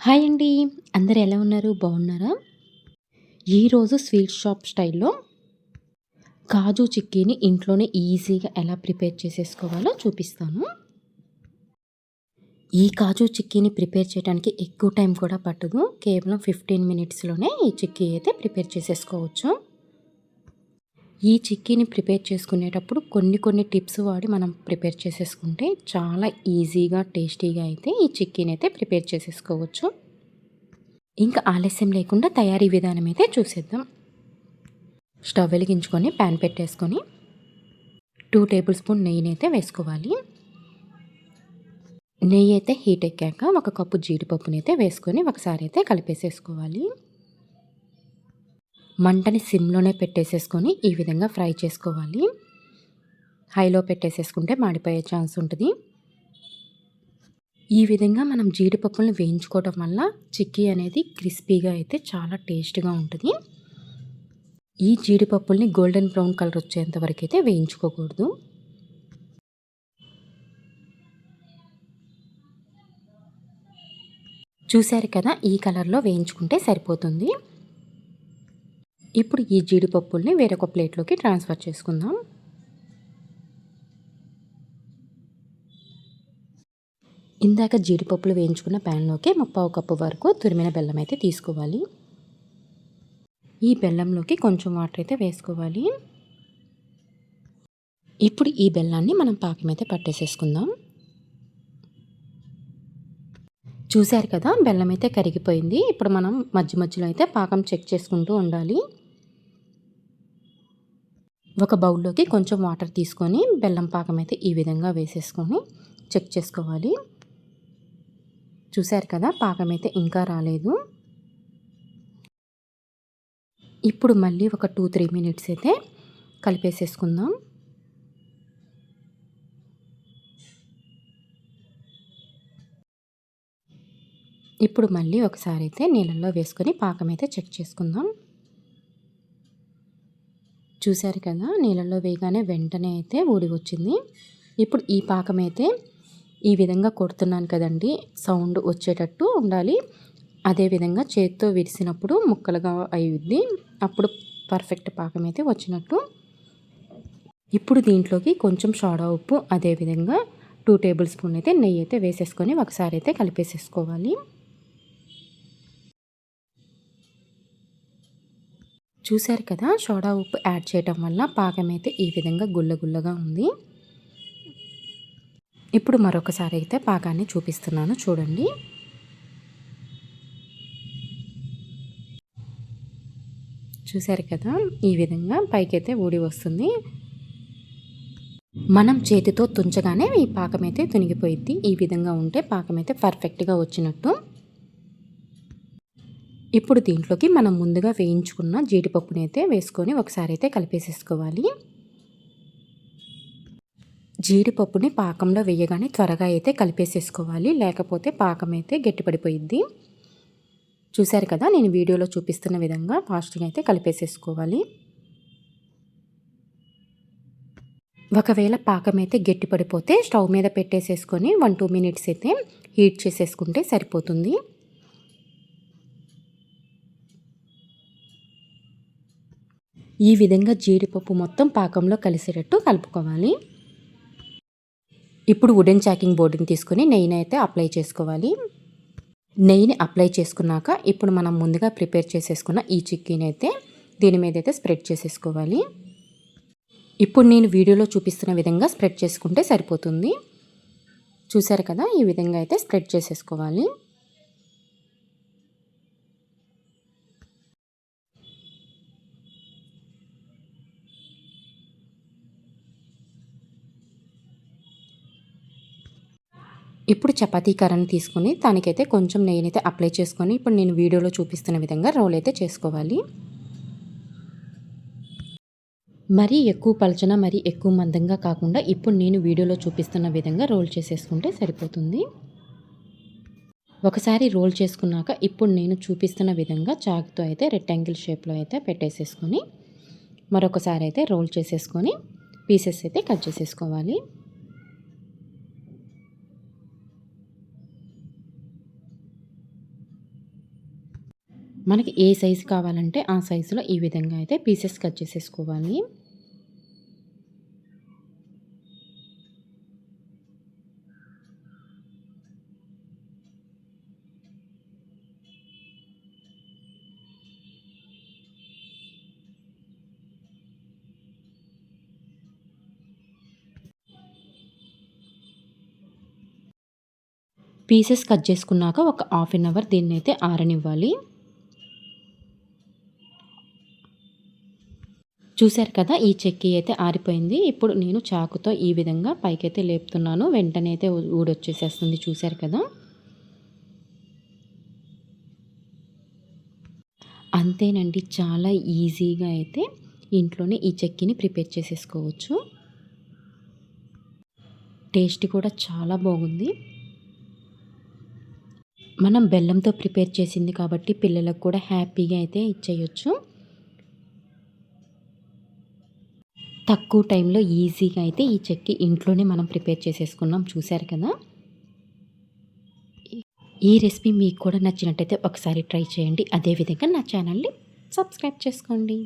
Hi అండి. అందరు ఎలా ఉన్నారు? బాగున్నారా? ఈరోజు స్వీట్ షాప్ స్టైల్లో కాజు చిక్కీని ఇంట్లోనే ఈజీగా ఎలా ప్రిపేర్ చేసేసుకోవాలో చూపిస్తాను. ఈ కాజు చిక్కీని ప్రిపేర్ చేయడానికి ఎక్కువ టైం కూడా పట్టదు. కేవలం ఫిఫ్టీన్ మినిట్స్లోనే ఈ చిక్కీ అయితే ప్రిపేర్ చేసేసుకోవచ్చు. ఈ చిక్కీని ప్రిపేర్ చేసుకునేటప్పుడు కొన్ని కొన్ని టిప్స్ వాడి మనం ప్రిపేర్ చేసేసుకుంటే చాలా ఈజీగా టేస్టీగా అయితే ఈ చిక్కీని అయితే ప్రిపేర్ చేసేసుకోవచ్చు. ఇంకా ఆలస్యం లేకుండా తయారీ విధానం అయితే చూసేద్దాం. స్టవ్ వెలిగించుకొని ప్యాన్ పెట్టేసుకొని టూ టేబుల్ స్పూన్ నెయ్యిని అయితే వేసుకోవాలి. నెయ్యి అయితే హీట్ ఎక్కాక ఒక కప్పు జీడిపప్పుని అయితే వేసుకొని ఒకసారి అయితే కలిపేసేసుకోవాలి. మంటని సిమ్లోనే పెట్టేసేసుకొని ఈ విధంగా ఫ్రై చేసుకోవాలి. హైలో పెట్టేసేసుకుంటే మాడిపోయే ఛాన్స్ ఉంటుంది. ఈ విధంగా మనం జీడిపప్పులను వేయించుకోవడం వల్ల చిక్కీ అనేది క్రిస్పీగా అయితే చాలా టేస్ట్గా ఉంటుంది. ఈ జీడిపప్పుల్ని గోల్డెన్ బ్రౌన్ కలర్ వచ్చేంత వరకు అయితే వేయించుకోకూడదు. చూశారు కదా ఈ కలర్లో వేయించుకుంటే సరిపోతుంది. ఇప్పుడు ఈ జీడిపప్పుల్ని వేరొక ప్లేట్లోకి ట్రాన్స్ఫర్ చేసుకుందాం. ఇందాక జీడిపప్పులు వేయించుకున్న ప్యాన్లోకి ముప్పావు కప్పు వరకు తురిమిన బెల్లం అయితే తీసుకోవాలి. ఈ బెల్లంలోకి కొంచెం వాటర్ అయితే వేసుకోవాలి. ఇప్పుడు ఈ బెల్లాన్ని మనం పాకం అయితే పట్టేసేసుకుందాం. చూశారు కదా బెల్లం అయితే కరిగిపోయింది. ఇప్పుడు మనం మధ్య మధ్యలో అయితే పాకం చెక్ చేసుకుంటూ ఉండాలి. ఒక బౌల్లోకి కొంచెం వాటర్ తీసుకొని బెల్లం పాకం అయితే ఈ విధంగా వేసేసుకొని చెక్ చేసుకోవాలి. చూశారు కదా పాకం అయితే ఇంకా రాలేదు. ఇప్పుడు మళ్ళీ ఒక టూ త్రీ మినిట్స్ అయితే కలిపేసేసుకుందాం. ఇప్పుడు మళ్ళీ ఒకసారి అయితే నీళ్ళల్లో వేసుకొని పాకం అయితే చెక్ చేసుకుందాం. చూశారు కదా నీళ్ళల్లో వేయగానే వెంటనే అయితే ఊడి వచ్చింది ఇప్పుడు ఈ పాకం అయితే ఈ విధంగా కొడుతున్నాను కదండి సౌండ్ వచ్చేటట్టు ఉండాలి. అదేవిధంగా చేత్తో విరిసినప్పుడు ముక్కలుగా అయ్యుద్ది అప్పుడు పర్ఫెక్ట్ పాకం అయితే వచ్చినట్టు. ఇప్పుడు దీంట్లోకి కొంచెం సోడా ఉప్పు అదేవిధంగా టూ టేబుల్ స్పూన్ అయితే నెయ్యి అయితే వేసేసుకొని ఒకసారి అయితే కలిపేసేసుకోవాలి. చూశారు కదా సోడా ఉప్పు యాడ్ చేయటం వల్ల పాకం అయితే ఈ విధంగా గుల్లగుల్లగా ఉంది. ఇప్పుడు మరొకసారి అయితే పాకాన్ని చూపిస్తున్నాను చూడండి. చూశారు కదా ఈ విధంగా పైకైతే ఊడి వస్తుంది. మనం చేతితో తుంచగానే ఈ పాకం అయితే తునిగిపోయిద్ది. ఈ విధంగా ఉంటే పాకం అయితే పర్ఫెక్ట్గా వచ్చినట్టు. ఇప్పుడు దీంట్లోకి మనం ముందుగా వేయించుకున్న జీడిపప్పుని అయితే వేసుకొని ఒకసారి అయితే కలిపేసేసుకోవాలి. జీడిపప్పుని పాకంలో వేయగానే త్వరగా అయితే కలిపేసేసుకోవాలి. లేకపోతే పాకం అయితే గట్టిపడిపోయిద్ది. చూశారు కదా నేను వీడియోలో చూపిస్తున్న విధంగా ఫాస్ట్గా అయితే కలిపేసేసుకోవాలి. ఒకవేళ పాకం అయితే గట్టిపడిపోతే స్టవ్ మీద పెట్టేసేసుకొని వన్ టూ మినిట్స్ అయితే హీట్ చేసేసుకుంటే సరిపోతుంది. ఈ విధంగా జీడిపప్పు మొత్తం పాకంలో కలిసేటట్టు కలుపుకోవాలి. ఇప్పుడు వుడెన్ చాకింగ్ బోర్డుని తీసుకొని నెయ్యిని అయితే అప్లై చేసుకోవాలి. నెయ్యిని అప్లై చేసుకున్నాక ఇప్పుడు మనం ముందుగా ప్రిపేర్ చేసేసుకున్న ఈ చిక్కీని అయితే దీని మీద అయితే స్ప్రెడ్ చేసేసుకోవాలి. ఇప్పుడు నేను వీడియోలో చూపిస్తున్న విధంగా స్ప్రెడ్ చేసుకుంటే సరిపోతుంది. చూసారు కదా? ఈ విధంగా అయితే స్ప్రెడ్ చేసేసుకోవాలి. ఇప్పుడు చపాతీ కర్రని తీసుకొని దానికైతే కొంచెం నెయ్యినైతే అప్లై చేసుకొని ఇప్పుడు నేను వీడియోలో చూపిస్తున్న విధంగా రోల్ అయితే చేసుకోవాలి. మరీ ఎక్కువ పలచన మరీ ఎక్కువ మందంగా కాకుండా ఇప్పుడు నేను వీడియోలో చూపిస్తున్న విధంగా రోల్ చేసేసుకుంటే సరిపోతుంది. ఒకసారి రోల్ చేసుకున్నాక ఇప్పుడు నేను చూపిస్తున్న విధంగా చాకుతో అయితే రెక్టాంగిల్ షేప్లో అయితే పెట్టేసేసుకొని మరొకసారి అయితే రోల్ చేసేసుకొని పీసెస్ అయితే కట్ చేసేసుకోవాలి. మనకి ఏ సైజు కావాలంటే ఆ సైజులో ఈ విధంగా అయితే పీసెస్ కట్ చేసేసుకోవాలి. పీసెస్ కట్ చేసుకున్నాక ఒక హాఫ్ అన్ అవర్ దీన్ని అయితే ఆరనివ్వాలి. చూశారు కదా ఈ చెక్కి అయితే ఆరిపోయింది. ఇప్పుడు నేను చాకుతో ఈ విధంగా పైకైతే లేపుతున్నాను. వెంటనే అయితే ఊడొచ్చేసేస్తుంది చూశారు కదా. అంతేనండి చాలా ఈజీగా అయితే ఇంట్లోనే ఈ చెక్కిని ప్రిపేర్ చేసేసుకోవచ్చు. టేస్ట్ కూడా చాలా బాగుంది. మనం బెల్లంతో ప్రిపేర్ చేసింది కాబట్టి పిల్లలకు కూడా హ్యాపీగా అయితే ఇచ్చేయచ్చు. తక్కువ టైంలో ఈజీగా అయితే ఈ చెక్కి ఇంట్లోనే మనం ప్రిపేర్ చేసేసుకున్నాం. చూశారు కదా? ఈ రెసిపీ మీకు కూడా నచ్చినట్టయితే ఒకసారి ట్రై చేయండి. అదేవిధంగా నా ఛానల్ని సబ్స్క్రైబ్ చేసుకోండి.